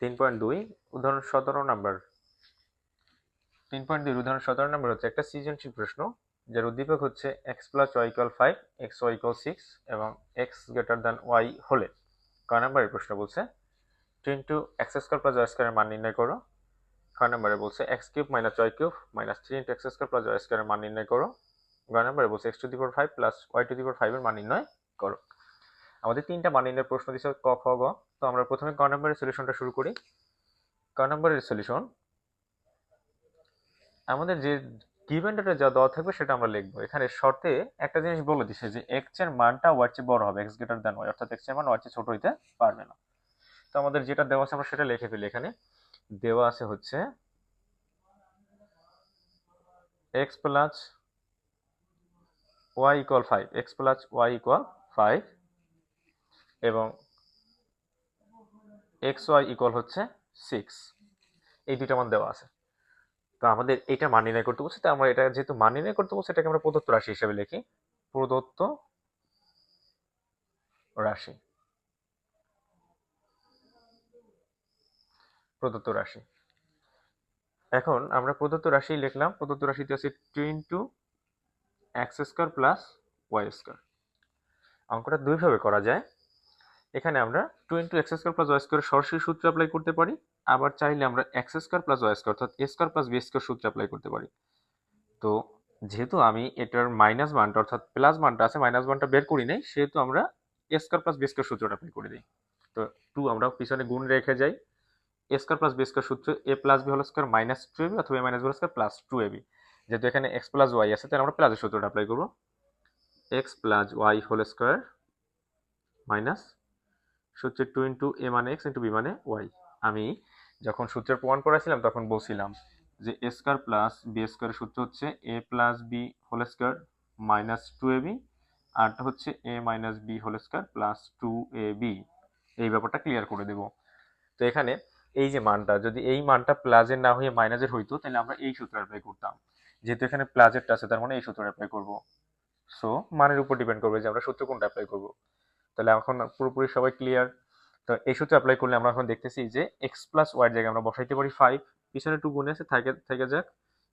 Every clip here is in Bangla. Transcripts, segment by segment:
তিন পয়েন্ট দুই, উদাহরণ সতেরো নাম্বার। তিন পয়েন্ট দুই, উদাহরণ সতেরো নাম্বার হচ্ছে একটা সৃজনশীল প্রশ্ন, যার উদ্দীপক হচ্ছে X plus Y equal five X Y six এবং এক্স গ্রেটার দ্যান ওয়াই হলে ক নাম্বারের প্রশ্ন বলছে two into X square plus Y স্কোয়ারের মান নির্ণয় করো। খ নাম্বারে বলছে X cube minus Y cube minus three into X square plus Y স্কোয়ারের মান নির্ণয় করো। গ নাম্বারে বলছে X to the five plus Y to the ফাইভের মান নির্ণয় করো। আমাদের তিনটা মান নির্ণয়ের প্রশ্ন দিচ্ছে ক, খ, গ। তো আমরা প্রথমে ক নাম্বারের সলিউশনটা শুরু করি। ক নাম্বারের সলিউশন আমাদের যে গিভেন ডেটা যা দেওয়া থাকবে সেটা আমরা লিখব। এখানে শর্তে একটা জিনিস বলে দিছে যে এক্সের মানটা ওয়ার চেয়ে বড় হবে এক্স গ্রেটার দ্যান ওয়াই অর্থাৎ এক্সের মান ওয়ার চেয়ে ছোট হইতে পারবে না। তো আমাদের যেটা দেওয়া আছে আমরা সেটা লিখে ফেলি এখানে। দেওয়া আছে হচ্ছে X plus Y equal five X plus Y equal five এবং এক্স ওয়াই ইকুয়াল হচ্ছে সিক্স এই দুইটা মান দেওয়া আছে। তো আমাদের এটা মান নির্ণয় করতে বলছে, তো আমরা এটা যেহেতু মান নির্ণয় করতে বলছে, এটাকে আমরা প্রদত্ত রাশি হিসেবে লিখি। প্রদত্ত রাশি। প্রদত্ত রাশি। এখন আমরা প্রদত্ত রাশি লিখলাম, প্রদত্ত রাশিতে আছে two into X square plus Y square অঙ্কটা দুইভাবে করা যায়। এখানে আমরা two into X square plus Y square সরাসরি সূত্র অ্যাপ্লাই করতে পারি। আবার চাইলে আমরা X square plus Y square অর্থাৎ A square plus B square সূত্র অ্যাপ্লাই করতে পারি। তো যেহেতু আমি এটার মাইনাস মানটা অর্থাৎ প্লাস মানটা আছে মাইনাস মানটা বের করি নাই, সেহেতু আমরা A square plus B square সূত্রটা অ্যাপ্লাই করে দিই। তো টু আমরা পিছনে গুণ রেখে যাই। A square plus B square সূত্র এ প্লাস বি হল square minus two A B অথবা minus B square plus two A B যেহেতু এখানে এক্স প্লাস ওয়াই আছে, তাহলে আমরা প্লাসের সূত্রটা অ্যাপ্লাই করব। X plus Y whole square minus সূত্রে টু ইন্টু এ মানে এক্স ইন্টু বি মানে ওয়াই আমি যখন সূত্রের প্রমাণ করেছিলাম, তখন বলছিলাম যে এ স্কোয়ার প্লাস বি স্কোয়ারের সূত্র হচ্ছে A plus B whole square minus two A B আরটা হচ্ছে A minus B whole square plus two A B এই ব্যাপারটা ক্লিয়ার করে দেব। তো এখানে এই যে মানটা, যদি এই মানটা প্লাসের না হয়ে মাইনাসের হইতো, তাহলে আমরা এই সূত্র অ্যাপ্লাই করতাম। যেহেতু এখানে প্লাসেরটা আছে, তার মানে এই সূত্র অ্যাপ্লাই করব। সো মানের উপর ডিপেন্ড করবে যে আমরা সূত্র কোনটা অ্যাপ্লাই করব। তাহলে এখন পুরোপুরি সবাই ক্লিয়ার তো এই সূত্র অ্যাপ্লাই করলে আমরা এখন দেখতেছি যে এক্স প্লাস ওয়ার জায়গায় আমরা বসাইতে পারি ফাইভ পিছনে টু গুণে আছে, থাকে, থেকে যাক।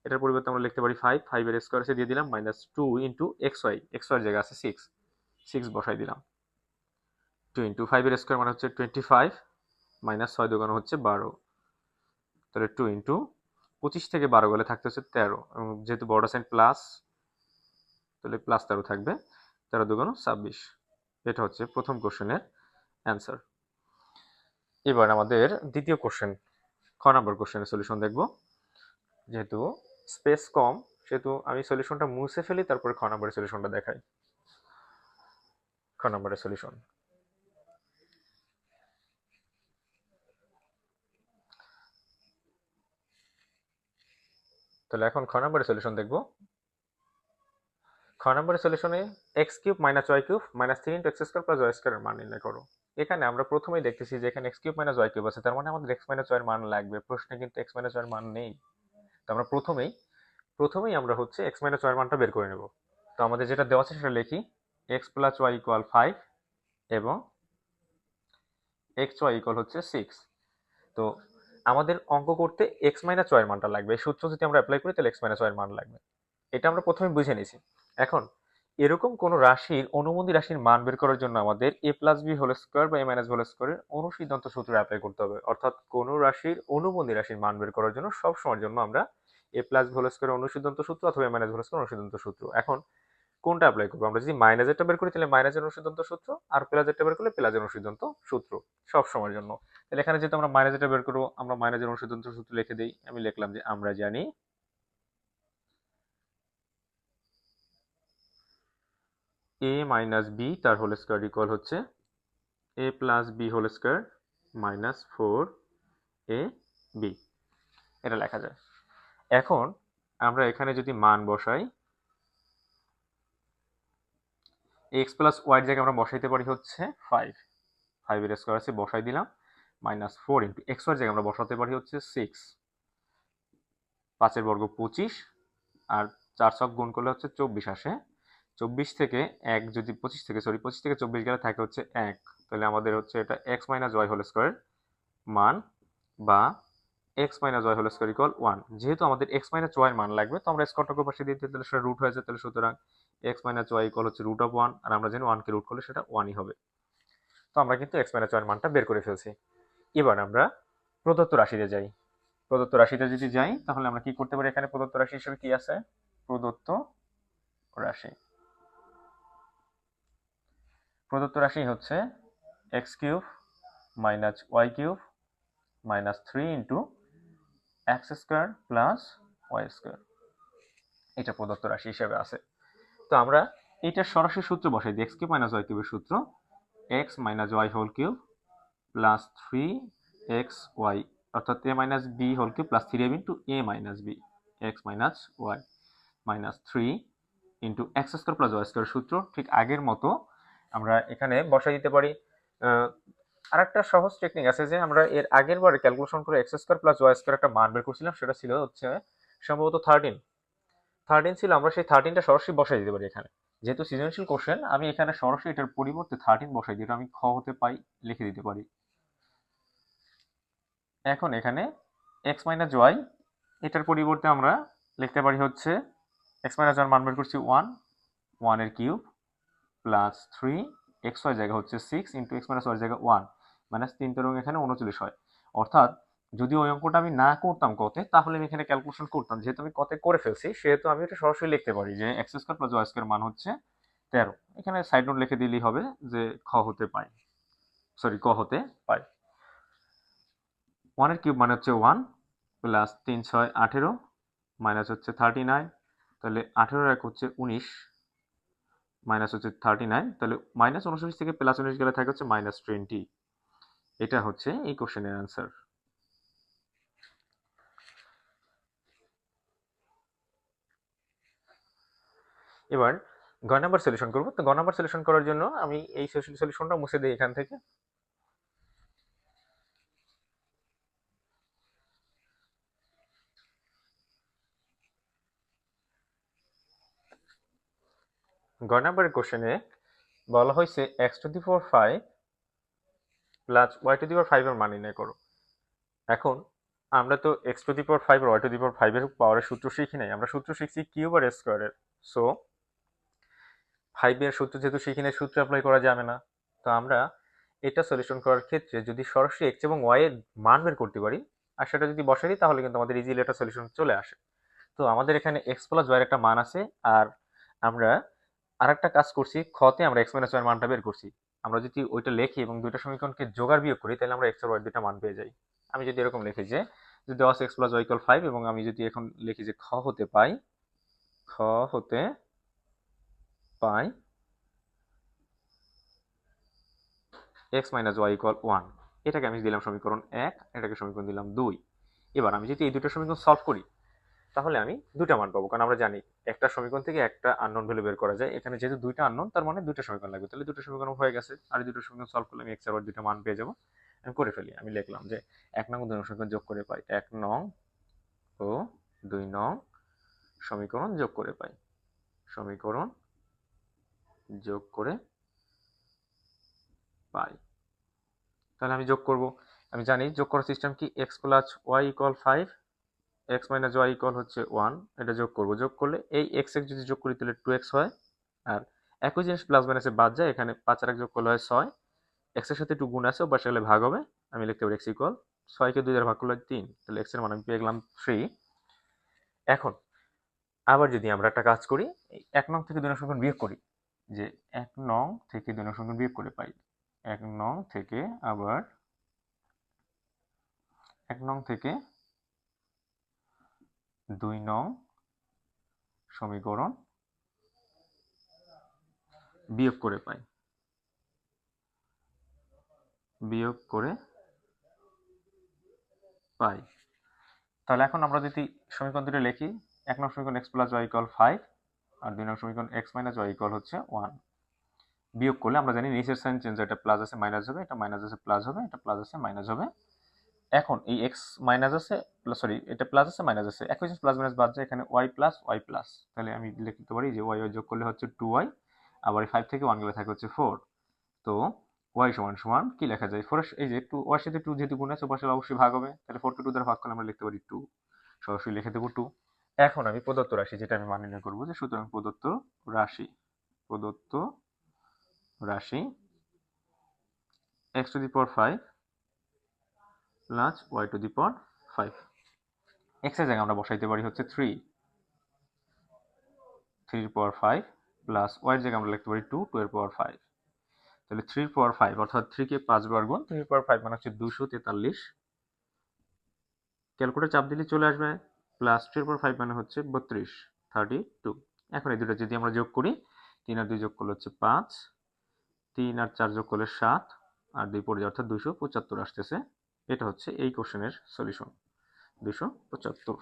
এটার পরিবর্তে আমরা লিখতে পারি ফাইভ ফাইভের স্কোয়ার এসে দিয়ে দিলাম minus two into X Y X Y জায়গায় আছে সিক্স সিক্স বসাই দিলাম। টু ইন্টু ফাইভের স্কোয়ার মানে হচ্ছে টোয়েন্টি ফাইভ মাইনাস ছয় দোকানো হচ্ছে বারো। তাহলে টু ইন্টু পঁচিশ থেকে বারো গেলে থাকতে হচ্ছে তেরো, এবং যেহেতু বড় সাইন প্লাস তাহলে প্লাস তেরো থাকবে, তেরো দুগুণ ছাব্বিশ। এটা হচ্ছে প্রথম কোশ্চেনের অ্যান্সার এবার আমাদের দ্বিতীয় কোশ্চেন খ নম্বর কোশ্চেনের সলিউশন দেখব। যেহেতু স্পেস কম, সেহেতু আমি সলিউশনটা মুছে ফেলি, তারপরে খ নম্বরের সলিউশনটা দেখাই। খ নম্বরের সলিউশন তাহলে এখন খ নম্বরের সলিউশন দেখব। নম্বরের সলিউশনে X cube minus Y cube minus three into X square plus Y স্কোয়ারের মান নির্ণয় করো। এখানে আমরা প্রথমেই দেখতেছি যে এখানে X cube minus Y cube আছে, তার মানে আমাদের এক্স মাইনাস ওয়াই মান লাগবে, প্রশ্নে কিন্তু এক্স মাইনাস ওয়াই মান নেই। তো আমরা প্রথমেই প্রথমেই আমরা হচ্ছে এক্স মাইনাস ওয়াই মানটা বের করে নেব। তো আমাদের যেটা দেওয়া আছে সেটা লিখি X plus Y equal five এবং এক্স ওয়াই ইকুয়াল হচ্ছে সিক্স তো আমাদের অঙ্ক করতে এক্স মাইনাস ওয়াই মানটা লাগবে। এই সূত্র যদি আমরা অ্যাপ্লাই করি তাহলে এক্স মাইনাস ওয়াই মান লাগবে। এটা আমরা প্রথমে বুঝে নিয়েছি। এখন, এরকম কোন রাশির অনুমতি রাশির মান বের করার জন্য আমাদের A plus B whole square বা এ মাইনাস হোল স্কোয়ারের অনুসিদ্ধান্ত সূত্র অ্যাপ্লাই করতে হবে। অর্থাৎ কোন রাশির অনুবন্ধী রাশির মান বের করার জন্য সব সময়ের জন্য আমরা এ প্লাস হোল স্কোয়ার অনুসিদ্ধান্ত সূত্র অথবা এ মাইনাস হোল স্কোয়ার অনুসিদ্ধান্ত সূত্র। এখন, কোনটা অ্যাপ্লাই করব? আমরা যদি মাইনাসেরটা বের করি, তাহলে মাইনাসের অনুসিদ্ধান্ত সূত্র আর প্লাসেরটা বের করলে প্লাসের অনুসিদ্ধান্ত সূত্র সব সময়ের জন্য। তাহলে এখানে যেহেতু আমরা মাইনাসেরটা বের করব, আমরা মাইনাসের অনুসিদ্ধান্ত সূত্র লিখে দিই। আমি লিখলাম যে আমরা জানি এ মাইনাস বি তার হোল স্কোয়ার ইকুয়াল হচ্ছে A plus B whole square minus four A B এটা লেখা যায়। এখন আমরা এখানে যদি মান বসাই এক্স প্লাস ওয়াইয়ের জায়গায় আমরা বসাইতে পারি হচ্ছে ফাইভ ফাইভের স্কোয়ার আছে, বসাই দিলাম মাইনাস ফোর ইন্টু এক্স ওয়াইয়ের জায়গায় আমরা বসাতে পারি হচ্ছে সিক্স পাঁচের বর্গ পঁচিশ, আর চার ছক গুণ করলে হচ্ছে চব্বিশ আসে চব্বিশ থেকে এক যদি পঁচিশ থেকে সরি পঁচিশ থেকে চব্বিশ গেলে থাকে হচ্ছে এক। তাহলে আমাদের হচ্ছে এটা X minus Y whole square মান বা X minus Y whole square equal one যেহেতু আমাদের এক্স মাইনাস ওয়াই মান লাগবে তো আমরা স্কোয়ারটাকে পাশে দিয়ে দিই, তাহলে সেটা রুট হয়ে যায় তাহলে সুতরাং এক্স মাইনাস ওয়াই ইকুয়াল হচ্ছে রুট অফ ওয়ান আর আমরা জানি ওয়ানকে রুট করলে সেটা ওয়ানই হবে। তো আমরা কিন্তু এক্স মাইনাস ওয়াই মানটা বের করে ফেলছি। এবার আমরা প্রদত্ত রাশিতে যাই। প্রদত্ত রাশিতে যদি যাই তাহলে আমরা কি করতে পারি? এখানে প্রদত্ত রাশি হিসেবে কি আছে? প্রদত্ত রাশি। প্রদত্ত রাশি হচ্ছে X cube minus Y cube minus three into X square plus Y square এটা প্রদত্ত রাশি হিসেবে আছে। তো আমরা এইটার সরাসরি সূত্র বসাই দিই এক্স কিউব মাইনাস ওয়াই কিউবের সূত্র। X minus y whole cube plus three x y অর্থাৎ a minus b whole cube plus three m into a minus b x minus y minus three into x square plus y square সূত্র। ঠিক আগের মতো আমরা এখানে বসাই দিতে পারি। আর একটা সহজ টেকনিক আছে যে আমরা এর আগের বারে ক্যালকুলেশন করে x square plus y square একটা মান বের করছিলাম, সেটা ছিল হচ্ছে সম্ভবত থার্টিন থার্টিন ছিল, আমরা সেই থার্টিনটা সরাসরি বসাই দিতে পারি এখানে। যেহেতু সৃজনশীল কোশ্চেন আমি এখানে সরাসরি এটার পরিবর্তে থার্টিন বসাই দিই আমি খ হতে পাই, লিখে দিতে পারি। এখন এখানে এক্স মাইনাস ওয়াই এটার পরিবর্তে আমরা লিখতে পারি হচ্ছে এক্স মাইনাস ওয়ান মান বের করছি ওয়ান ওয়ানের cube plus three x y জায়গা হচ্ছে six into x minus y জায়গা ওয়ান মাইনাস তিন তেরো এখানে উনচল্লিশ হয়। অর্থাৎ যদি ওই অঙ্কটা আমি না করতাম কতে, তাহলে আমি এখানে ক্যালকুলেশন করতাম। যেহেতু আমি কতে করে ফেলছি, সেহেতু আমি এটা সরাসরি লিখতে পারি যে x square plus y square মান হচ্ছে তেরো। এখানে সাইড নোট লিখে দিলেই হবে যে খ হতে পাই। সরি ক হতে পাই। ওয়ানের কিউব মানে হচ্ছে ওয়ান প্লাস তিন ছয় আঠেরো মাইনাস হচ্ছে থার্টি নাইন তাহলে আঠেরোর এক হচ্ছে উনিশ। মাইনাস হচ্ছে থার্টি নাইন তাহলে মাইনাস উনচল্লিশ থেকে প্লাস উনিশ গেলে থাকে হচ্ছে মাইনাস টোয়েন্টি এটা হচ্ছে এই কোশ্চেনের অ্যান্সার এবার, গ নাম্বার সলিউশন করব। তো গ নাম্বার সলিউশন করার জন্য আমি এই সলিউশনটা মুছে দিই এখান থেকে। গ কোশ্চেনে বলা হয়েছে x to the power five plus y to the four ফাইভের মান নির্ণয় করো। এখন আমরা তো x to the power five y to the power ফাইভের পাওয়ারের সূত্র শিখি নাই, আমরা সূত্র শিখছি কিউব আর স্কোয়ারের সো ফাইভের সূত্র যেহেতু শিখি নাই, সূত্র অ্যাপ্লাই করা যাবে না। তো আমরা এটা সলিউশন করার ক্ষেত্রে যদি সরাসরি এক্স এবং ওয়াই এর মান বের করতে পারি আর সেটা যদি বসাই দিই, তাহলে কিন্তু আমাদের ইজিলি একটা সলিউশন চলে আসে। তো আমাদের এখানে এক্স প্লাস ওয়াইয়ের একটা মান আছে, আর আমরা আরেকটা কাজ করছি খতে আমরা এক্স মাইনাস ওয়াই মানটা বের করছি। আমরা যদি ওইটা লিখি এবং দুইটা সমীকরণকে যোগার বিয়োগ করি, তাহলে আমরা এক্স আর ওয়াই দুইটা মান পেয়ে যাই। আমি যদি এরকম লিখি যে, যদি দশ x plus y equal five এবং আমি যদি এখন লিখি যে, খ হতে পাই, খ হতে পাই x minus y equal one এটাকে আমি দিলাম সমীকরণ এক, এটাকে সমীকরণ দিলাম দুই। এবার আমি যদি এই দুটো সমীকরণ সলভ করি তাহলে আমি দুটা মান পাবো। কারণ আমরা জানি একটা সমীকরণ থেকে একটা আননোন ভ্যালু বের করা যায়। এখানে যেহেতু দুইটা আননোন তার মানে দুইটা সমীকরণ লাগবে। তাহলে দুটো সমীকরণ হয়ে গেছে। আর দুটো সমীকরণ সলভ করলে আমি এক্স আর দুইটা মান পেয়ে যাব। আমি করে ফেলি। আমি লিখলাম যে এক নং দুই নং সমীকরণ যোগ করে পাই। এক নং ও দুই নং সমীকরণ যোগ করে পাই। সমীকরণ যোগ করে পাই। তাহলে আমি যোগ করব। আমি জানি যোগ করার সিস্টেম কি? X plus y equal five x minus y equal হচ্ছে ওয়ান এটা যোগ করব। যোগ করলে এই এক্স এক্স যদি যোগ করি, তাহলে টু এক্স হয়। আর একই জিনিস প্লাস মাইনাসে বাদ যায়, এখানে পাঁচ আর এক যোগ করলে হয় ছয়। এক্সের সাথে একটু গুণ আছে ও পাশে গেলে ভাগ হবে। আমি লিখতে পারি এক্স ইকুয়াল ছয়কে দুই দ্বারা ভাগ করলে তিন। তাহলে এক্সের মান আমি পেয়ে গেলাম থ্রি এখন, আবার যদি আমরা একটা কাজ করি এক নং থেকে দুই নং সংখ্যা বিয়োগ করি, যে এক নং থেকে দুই নং সংখ্যা বিয়োগ করে পাই। এক নং থেকে আবার এক নং থেকে দুই নং সমীকরণ বিয়োগ করে পাই। বিয়োগ করে পাই। তাহলে এখন আমরা যদি সমীকরণ দুটো লিখি, এক নং সমীকরণ x plus y equal five আর দুই নং সমীকরণ এক্স মাইনাস ওয়াই ইকুয়াল হচ্ছে ওয়ান বিয়োগ করলে আমরা জানি নিচের সাইন চেঞ্জ এটা প্লাস আছে মাইনাস হবে, এটা মাইনাস আছে প্লাস হবে, এটা প্লাস আছে মাইনাস হবে এখন এই এক্স মাইনাস আছে সরি এটা প্লাস আছে মাইনাস আছে। একই জিনিস প্লাস মাইনাস বাদ যায় এখানে ওয়াই প্লাস ওয়াই প্লাস তাহলে আমি লিখতে পারি যে ওয়াই ওয়াই যোগ করলে হচ্ছে টু ওয়াই আবার ফাইভ থেকে ওয়ান গেলে থাকে হচ্ছে ফোর তো ওয়াই সমান সমান কি লেখা যায়? ফোর এই যে টু ওয়ার সাথে টু যেহেতু গুণ আছে পাশে অবশ্যই ভাগ হবে। তাহলে ফোর টু টু দ্বারা ভাগ করলে আমরা লিখতে পারি টু সরাসরি লিখে দেবো টু এখন আমি প্রদত্ত রাশি যেটা আমি মান নির্ণয় করব যে সুতরাং প্রদত্ত রাশি প্রদত্ত রাশি x to the power five plus y to the power five এক্সের জায়গায় আমরা বসাইতে পারি হচ্ছে থ্রি থ্রির পাওয়ার ফাইভ প্লাস ওয়াই জায়গায় আমরা লিখতে পারি টু টু এর পাওয়ার ফাইভ তাহলে থ্রির পাওয়ার ফাইভ অর্থাৎ থ্রিকে পাঁচবার গুণ থ্রির পাওয়ার ফাইভ মানে হচ্ছে দুশো তেতাল্লিশ. ক্যালকুলেটার চাপ দিলে চলে আসবে প্লাস থ্রির পাওয়ার ফাইভ মানে হচ্ছে বত্রিশ থার্টি টু এখন এই দুটো যদি আমরা যোগ করি, তিন আর দুই যোগ করলে হচ্ছে পাঁচ, তিন আর চার যোগ করলে সাত, আর দুই পড়ে অর্থাৎ দুশো পঁচাত্তর আসতেছে। এটা হচ্ছে এই কোশ্চেনের সলিউশন দুশো পঁচাত্তর।